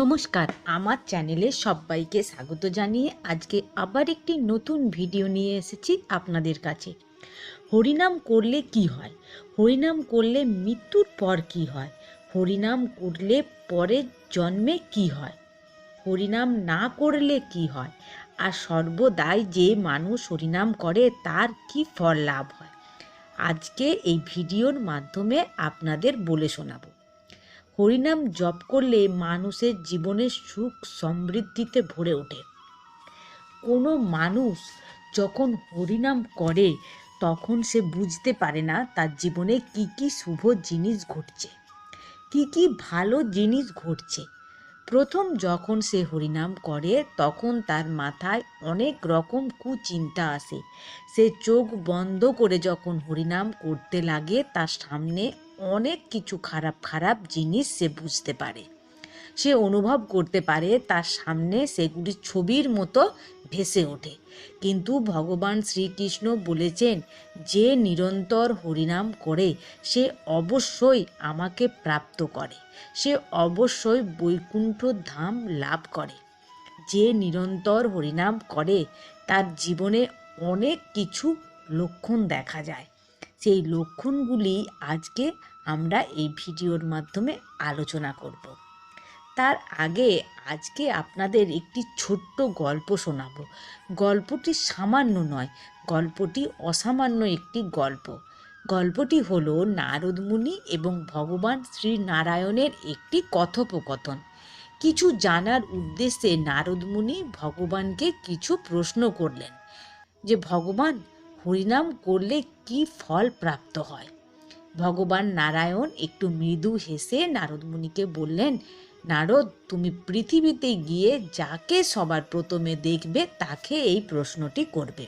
নমস্কার, আমার চ্যানেলে সবাইকে স্বাগত জানিয়ে আজকে আবার একটি নতুন ভিডিও নিয়ে এসেছি আপনাদের কাছে। হরিনাম করলে কি হয়? হরিনাম করলে মৃত্যুর পর কি হয়? হরিনাম করলে পরের জন্মে কি হয়? হরিনাম না করলে কি হয়? আর সর্বদাই যে মানুষ হরিনাম করে তার কি ফল লাভ হয়? আজকে এই ভিডিওর মাধ্যমে আপনাদের বলে শোনাবো। হরিনাম জপ করলে মানুষের জীবনের সুখ সমৃদ্ধিতে ভরে ওঠে। কোনো মানুষ যখন হরিনাম করে, তখন সে বুঝতে পারে না তার জীবনে কি কি শুভ জিনিস ঘটছে, কি কি ভালো জিনিস ঘটছে। প্রথম যখন সে হরিনাম করে, তখন তার মাথায় অনেক রকম কুচিন্তা আসে। সে চোখ বন্ধ করে যখন হরিনাম করতে লাগে, তার সামনে অনেক কিছু খারাপ খারাপ জিনিস সে বুঝতে পারে। সে অনুভব করতে পারে তার সামনে সেগুলি ছবির মতো ভেসে ওঠে। কিন্তু ভগবান শ্রীকৃষ্ণ বলেছেন, যে নিরন্তর হরিনাম করে, সে অবশ্যই আমাকে প্রাপ্ত করে। সে অবশ্যই বৈকুণ্ঠ ধাম লাভ করে। যে নিরন্তর হরিনাম করে, তার জীবনে অনেক কিছু লক্ষণ দেখা যায়। সেই লক্ষণগুলি আজকে আমরা এই ভিডিওর মাধ্যমে আলোচনা করব। তার আগে আজকে আপনাদের একটি ছোট্ট গল্প শোনাব। গল্পটি সামান্য নয়, গল্পটি অসামান্য একটি গল্প। গল্পটি হল নারদমুনি এবং ভগবান শ্রীনারায়ণের একটি কথোপকথন। কিছু জানার উদ্দেশ্যে নারদমুনি ভগবানকে কিছু প্রশ্ন করলেন যে, ভগবান, হরিনাম করলে কি ফল প্রাপ্ত হয়? ভগবান নারায়ণ একটু মৃদু হেসে নারদমুনিকে বললেন, নারদ, তুমি পৃথিবীতে গিয়ে যাকে সবার প্রথমে দেখবে তাকে এই প্রশ্নটি করবে।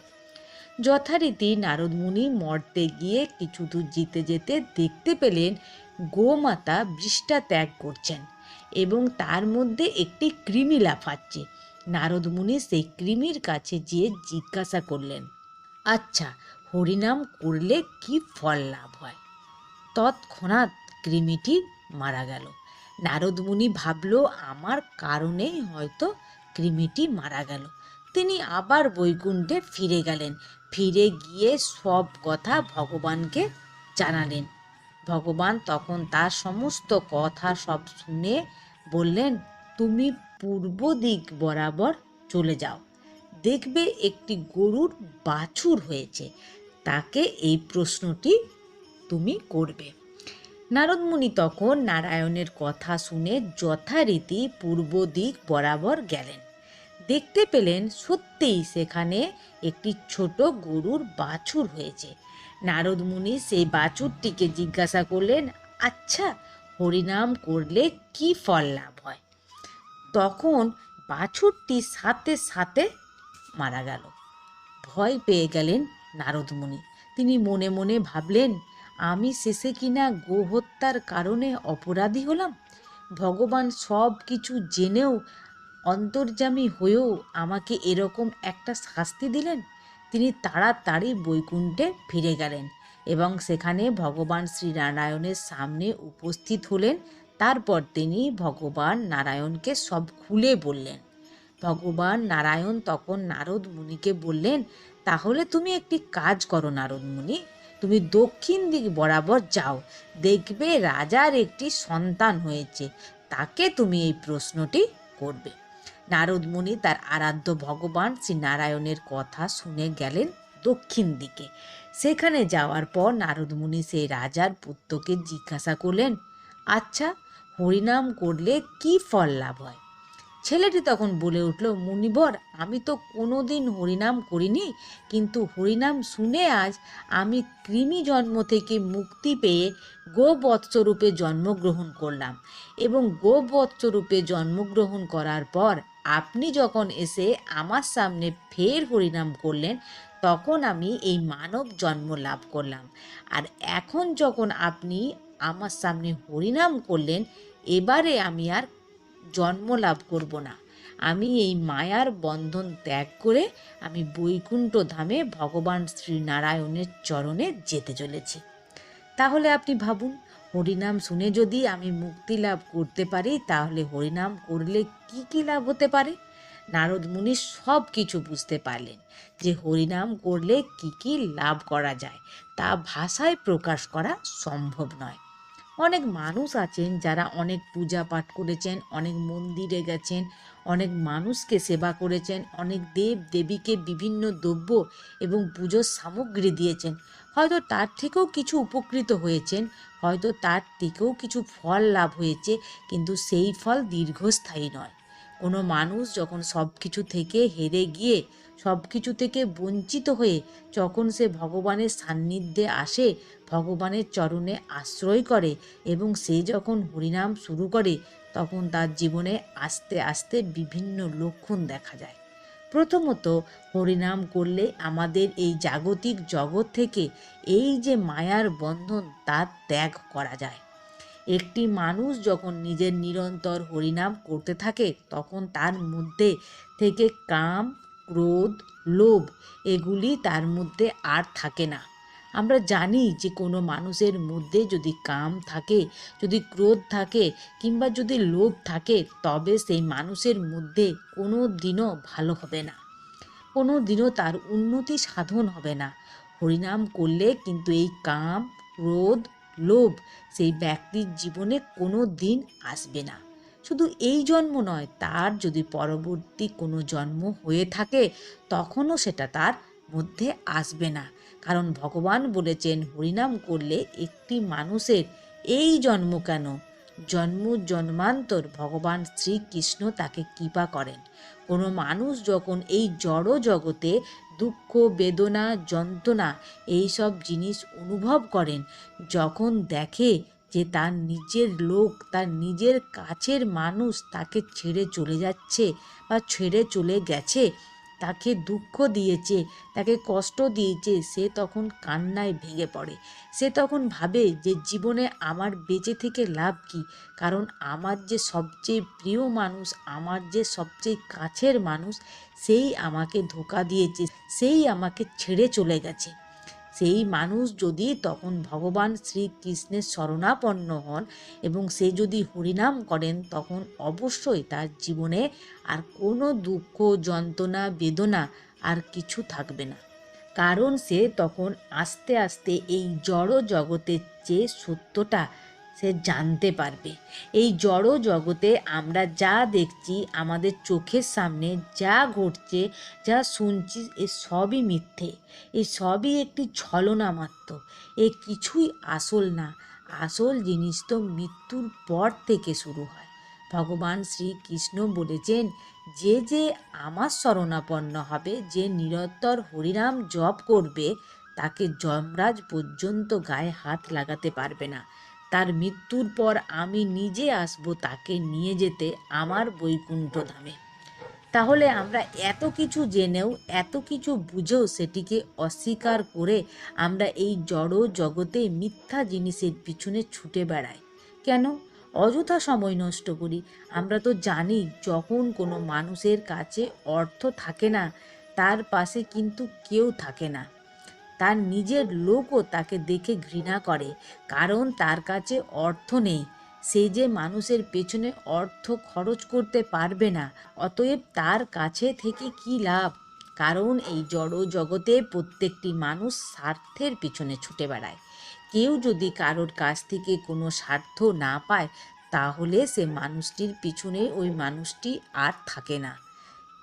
যথারীতি নারদমুনি মর্তে গিয়ে কিছু দূর যেতে যেতে দেখতে পেলেন গোমাতা বৃষ্টা ত্যাগ করছেন এবং তার মধ্যে একটি কৃমি লাফাচ্ছে। নারদমুনি সেই কৃমির কাছে গিয়ে জিজ্ঞাসা করলেন আচ্ছা হরিনাম করলে কি ফল লাভ হয়? তৎক্ষণাৎ কৃমিটি মারা গেল। নারদমুনি ভাবল, আমার কারণেই হয়তো কৃমিটি মারা গেল। তিনি আবার বৈকুণ্ঠে ফিরে গেলেন। ফিরে গিয়ে সব কথা ভগবানকে জানালেন। ভগবান তখন তার সমস্ত কথা সব শুনে বললেন, তুমি পূর্ব দিক বরাবর চলে যাও। দেখবে একটি গরুর বাছুর হয়েছে। তাকে এই প্রশ্নটি তুমি করবে। নারদমুনি তখন নারায়ণের কথা শুনে যথারীতি পূর্ব দিক বরাবর গেলেন। দেখতে পেলেন সত্যিই সেখানে একটি ছোট গরুর বাছুর হয়েছে। নারদমুনি সেই বাছুরটিকে জিজ্ঞাসা করলেন আচ্ছা হরিনাম করলে কি ফল লাভ হয়? তখন বাছুরটি সাথে সাথে মারা গেল। ভয় পেয়ে গেলেন নারদমুনি তিনি মনে মনে ভাবলেন আমি শেষে কিনা গোহত্যার কারণে অপরাধী হলাম? ভগবান সব কিছু জেনেও, অন্তর্যামী হয়েও আমাকে এরকম একটা শাস্তি দিলেন। তিনি তাড়াতাড়ি বৈকুণ্ঠে ফিরে গেলেন এবং সেখানে ভগবান শ্রীনারায়ণের সামনে উপস্থিত হলেন। তারপর তিনি ভগবান নারায়ণকে সব খুলে বললেন। ভগবান নারায়ণ তখন নারদ মুনিকে বললেন, তাহলে তুমি একটি কাজ করো নারদ মুনি। তুমি দক্ষিণ দিক বরাবর যাও। দেখবে রাজার একটি সন্তান হয়েছে। তাকে তুমি এই প্রশ্নটি করবে। নারদ মুনি তার আরাধ্য ভগবান শ্রী নারায়ণের কথা শুনে গেলেন দক্ষিণ দিকে। সেখানে যাওয়ার পর নারদ মুনি সেই রাজার পুত্রকে জিজ্ঞাসা করলেন আচ্ছা হরিনাম করলে কি ফল লাভ হয়? ছেলেটি তখন বলে উঠল, মুনিবর, আমি তো কোনো দিন হরিনাম করিনি, কিন্তু হরিনাম শুনে আজ আমি কৃমি জন্ম থেকে মুক্তি পেয়ে গোবৎসরূপে জন্মগ্রহণ করলাম এবং গোবৎসরূপে জন্মগ্রহণ করার পর আপনি যখন এসে আমার সামনে ফের হরিনাম করলেন, তখন আমি এই মানব জন্ম লাভ করলাম। আর এখন যখন আপনি আমার সামনে হরিনাম করলেন, এবারে আমি আর জন্ম লাভ করব না। আমি এই মায়ার বন্ধন ত্যাগ করে আমি বৈকুণ্ঠ ধামে ভগবান শ্রীনারায়ণের চরণে যেতে চলেছি। তাহলে আপনি ভাবুন, হরিনাম শুনে যদি আমি মুক্তি লাভ করতে পারি, তাহলে হরিনাম করলে কি কি লাভ হতে পারে? নারদ মুনি সব কিছু বুঝতে পারলেন যে হরিনাম করলে কি কি লাভ করা যায়, তা ভাষায় প্রকাশ করা সম্ভব নয়। অনেক মানুষ আছেন যারা অনেক পূজা পাঠ করেছেন, অনেক মন্দিরে গেছেন, অনেক মানুষকে সেবা করেছেন, অনেক দেব দেবীকে বিভিন্ন দ্রব্য এবং পুজোর সামগ্রী দিয়েছেন। হয়তো তার থেকেও কিছু উপকৃত হয়েছেন, হয়তো তার থেকেও কিছু ফল লাভ হয়েছে, কিন্তু সেই ফল দীর্ঘস্থায়ী নয়। কোনো মানুষ যখন সব কিছু থেকে হেরে গিয়ে সব কিছু থেকে বঞ্চিত হয়ে যখন সে ভগবানের সান্নিধ্যে আসে, ভগবানের চরণে আশ্রয় করে এবং সে যখন হরিনাম শুরু করে, তখন তার জীবনে আস্তে আস্তে বিভিন্ন লক্ষণ দেখা যায়। প্রথমত, হরিনাম করলে আমাদের এই জাগতিক জগৎ থেকে এই যে মায়ার বন্ধন, তা ত্যাগ করা যায়। একটি মানুষ যখন নিজের নিরন্তর হরিনাম করতে থাকে, তখন তার মধ্যে থেকে কাম ক্রোধ, লোভ, এগুলি তার মধ্যে আর থাকে না। আমরা জানি যে কোনো মানুষের মধ্যে যদি কাম থাকে, যদি ক্রোধ থাকে কিংবা যদি লোভ থাকে, তবে সেই মানুষের মধ্যে কোনো দিনও ভালো হবে না। কোনো দিনও তার উন্নতি সাধন হবে না। হরিনাম করলে কিন্তু এই কাম, ক্রোধ, লোভ সেই ব্যক্তির জীবনে কোনো দিন আসবে না। শুধু এই জন্ম নয়, তার যদি পরবর্তী কোনো জন্ম হয়ে থাকে, তখনও সেটা তার মধ্যে আসবে না। কারণ ভগবান বলেছেন, হরিনাম করলে একটি মানুষের এই জন্ম কেন? জন্ম জন্মান্তর ভগবান শ্রীকৃষ্ণ তাকে কৃপা করেন। কোনো মানুষ যখন এই জড় জগতে দুঃখ, বেদনা, যন্ত্রণা, এইসব জিনিস অনুভব করেন, যখন দেখে যে তার নিজের লোক, তার নিজের কাছের মানুষ তাকে ছেড়ে চলে যাচ্ছে বা ছেড়ে চলে গেছে, তাকে দুঃখ দিয়েছে, তাকে কষ্ট দিয়েছে, সে তখন কান্নায় ভেঙে পড়ে। সে তখন ভাবে যে জীবনে আমার বেঁচে থেকে লাভ কি? কারণ আমার যে সবচেয়ে প্রিয় মানুষ, আমার যে সবচেয়ে কাছের মানুষ, সেই আমাকে ধোকা দিয়েছে, সেই আমাকে ছেড়ে চলে গেছে। সেই মানুষ যদি তখন ভগবান শ্রীকৃষ্ণের শরণাপন্ন হন এবং সে যদি হরিনাম করেন, তখন অবশ্যই তার জীবনে আর কোনো দুঃখ, যন্ত্রণা, বেদনা আর কিছু থাকবে না। কারণ সে তখন আস্তে আস্তে এই জড় জগতের যে সত্যটা সে জানতে পারবে। এই জড় জগতে আমরা যা দেখছি, আমাদের চোখের সামনে যা ঘটছে, যা শুনছি, এ সবই মিথ্যে। এই সবই একটি ছলনা মাত্র। এ কিছুই আসল না। আসল জিনিস তো মৃত্যুর পর থেকে শুরু হয়। ভগবান শ্রীকৃষ্ণ বলেছেন, যে যে আমার শরণাপন্ন হবে, যে নিরন্তর হরিনাম জপ করবে, তাকে যমরাজ পর্যন্ত গায়ে হাত লাগাতে পারবে না। তার মৃত্যুর পর আমি নিজে আসব তাকে নিয়ে যেতে আমার বৈকুণ্ঠ ধামে। তাহলে আমরা এত কিছু জেনেও, এত কিছু বুঝেও সেটিকে অস্বীকার করে আমরা এই জড় জগতে মিথ্যা জিনিসের পিছনে ছুটে বেড়াই। কেন? অযথা সময় নষ্ট করি। আমরা তো জানি যখন কোনো মানুষের কাছে অর্থ থাকে না, তার পাশে কিন্তু কেউ থাকে না। তার নিজের লোকও তাকে দেখে ঘৃণা করে, কারণ তার কাছে অর্থ নেই। সে যে মানুষের পেছনে অর্থ খরচ করতে পারবে না, অতএব তার কাছে থেকে কি লাভ? কারণ এই জড় জগতে প্রত্যেকটি মানুষ স্বার্থের পিছনে ছুটে বেড়ায়। কেউ যদি কারোর কাছ থেকে কোনো স্বার্থ না পায়, তাহলে সে মানুষটির পিছনে ওই মানুষটি আর থাকে না।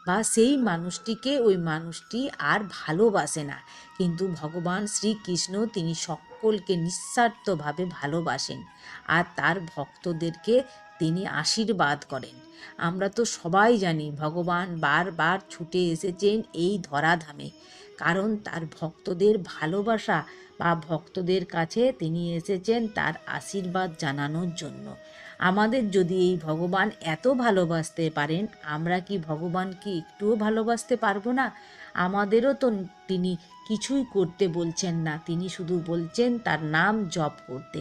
বা সেই মানুষটিকে ওই মানুষটি আর ভালোবাসে না। কিন্তু ভগবান শ্রীকৃষ্ণ তিনি সকলকে নিঃস্বার্থভাবে ভালোবাসেন আর তার ভক্তদেরকে তিনি আশীর্বাদ করেন। আমরা তো সবাই জানি ভগবান বারবার ছুটে এসেছেন এই ধরাধামে। কারণ তার ভক্তদের ভালোবাসা বা ভক্তদের কাছে তিনি এসেছেন তার আশীর্বাদ জানানোর জন্য। আমাদের যদি এই ভগবান এত ভালোবাসতে পারেন, আমরা কি ভগবানকে একটুও ভালোবাসতে পারব না? আমাদেরও তো তিনি কিছুই করতে বলছেন না। তিনি শুধু বলছেন তার নাম জপ করতে,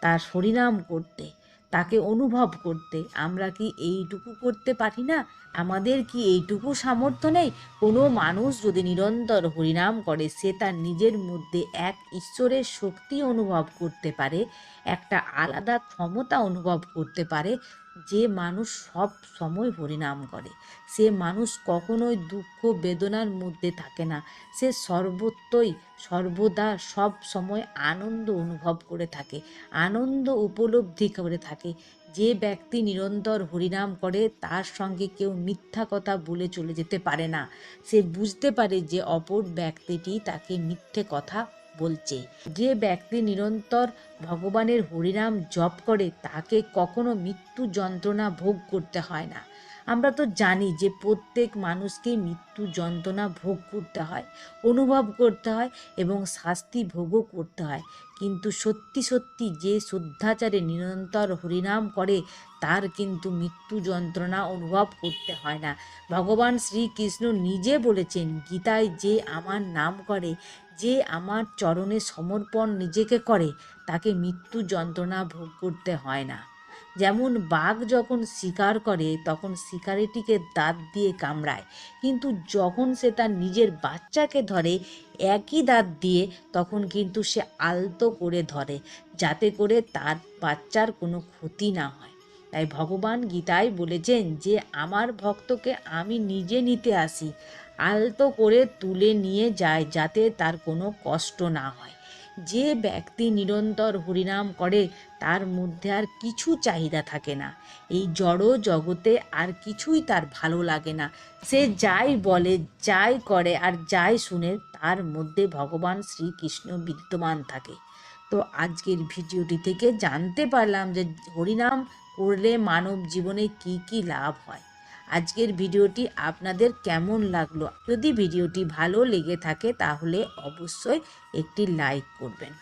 তার হরিনাম করতে। তাকে অনুভব করতে। আমরা কি এইটুকু করতে পারি না? আমাদের কি এইটুকু সামর্থ্য নেই? কোনো মানুষ যদি নিরন্তর হরিনাম করে, সে তার নিজের মধ্যে এক ঈশ্বরের শক্তি অনুভব করতে পারে, একটা আলাদা ক্ষমতা অনুভব করতে পারে যে মানুষ সব সময় হরিনাম করে। সে মানুষ কখনোই দুঃখ, বেদনার মধ্যে থাকে না। সে সর্বত্রই, সর্বদা সব সময় আনন্দ অনুভব করে থাকে, আনন্দ উপলব্ধি করে থাকে। যে ব্যক্তি নিরন্তর হরিনাম করে, তার সঙ্গে কেউ মিথ্যা কথা বলে চলে যেতে পারে না। সে বুঝতে পারে যে অপর ব্যক্তিটি তাকে মিথ্যে কথা বলছে, যে ব্যক্তি নিরন্তর ভগবানের হরিনাম জপ করে, তাকে কখনো মৃত্যু যন্ত্রণা ভোগ করতে হয় না। আমরা তো জানি যে প্রত্যেক মানুষকে মৃত্যু যন্ত্রণা ভোগ করতে হয়, অনুভব করতে হয় এবং শাস্তি ভোগও করতে হয়। কিন্তু সত্যি সত্যি যে শুদ্ধাচারে নিরন্তর হরিনাম করে, তার কিন্তু মৃত্যু যন্ত্রণা অনুভব করতে হয় না। ভগবান শ্রীকৃষ্ণ নিজে বলেছেন, গীতায় যে আমার নাম করে যে আমার চরণে সমর্পণ নিজেকে করে, তাকে মৃত্যু যন্ত্রণা ভোগ করতে হয় না। যেমন বাঘ যখন শিকার করে, তখন শিকারিটিকে দাঁত দিয়ে কামড়ায়। কিন্তু যখন সে তার নিজের বাচ্চাকে ধরে, একই দাঁত দিয়ে, তখন কিন্তু সে আলতো করে ধরে, যাতে করে তার বাচ্চার কোনো ক্ষতি না হয়। তাই ভগবান গীতায় বলেছেন যে, আমার ভক্তকে আমি নিজে নিতে আসি। আলতো করে তুলে নিয়ে যায় যাতে তার কোনো কষ্ট না হয়। যে ব্যক্তি নিরন্তর হরিনাম করে, তার মধ্যে আর কিছু চাহিদা থাকে না। এই জড় জগতে আর কিছুই তার ভালো লাগে না। সে যাই বলে, যাই করে আর যাই শুনে, তার মধ্যে ভগবান শ্রীকৃষ্ণ বিদ্যমান থাকে। তো আজকের ভিডিওটি থেকে জানতে পারলাম যে হরিনাম করলে মানব জীবনে কি কি লাভ হয়। আজকের ভিডিওটি আপনাদের কেমন লাগল? যদি ভিডিওটি ভালো লেগে থাকে তাহলে অবশ্যই একটি লাইক করবেন।